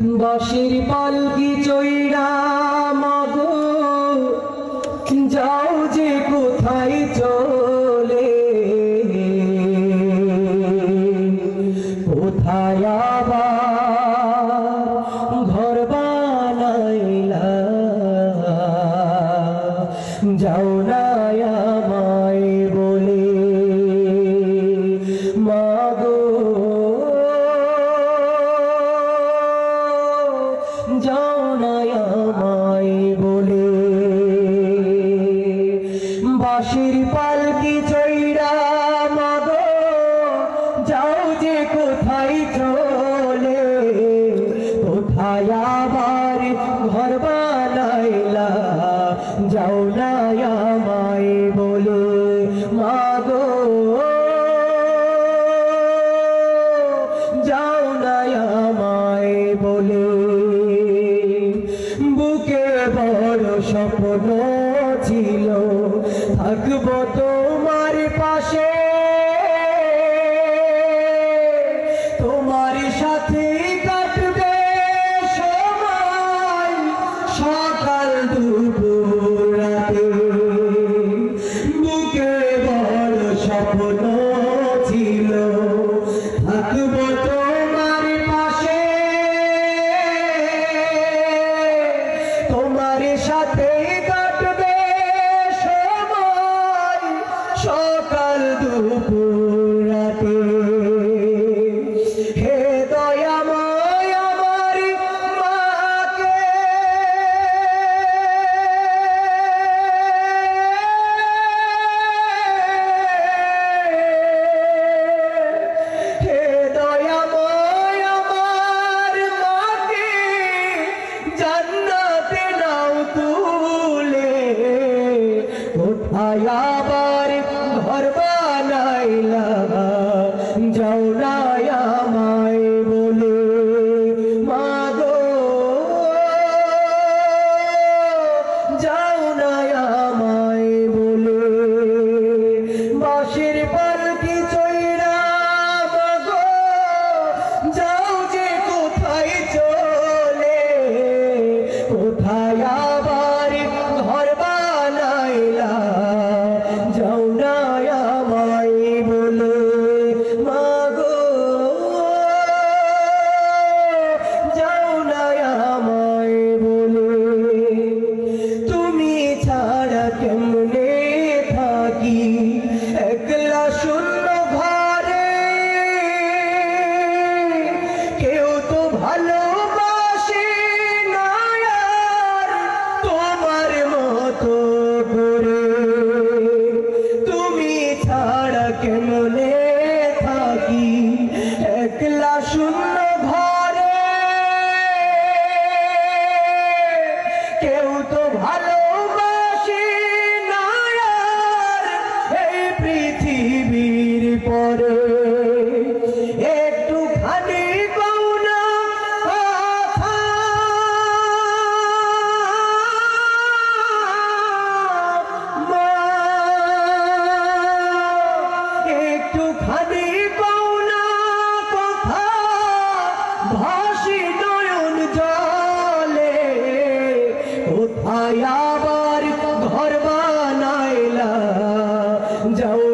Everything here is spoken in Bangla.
বাঁশির পালকি চৈরা মাগো, যাও যে কোথায় চলে। কোথায় ঘর বানাইলা? যাও না বলে। মাগো বাঁশির পালকি চৈরা মাগো, যাও যে কোথায় চলে। কোথায় আবার ঘর বানাইলা, যাও না আমায় বলে। মাগো, যাও না আমায় বলে। বুকে বড় স্বপ্ন ছিল। থাকব তোমার পাশে। আবার ঘর বানাইলা। যাও না আমায় বলে, মাগো, যাও না আমায় বলে। বাঁশের পালকি চৈরা মাগো, যাও কেমনে যাও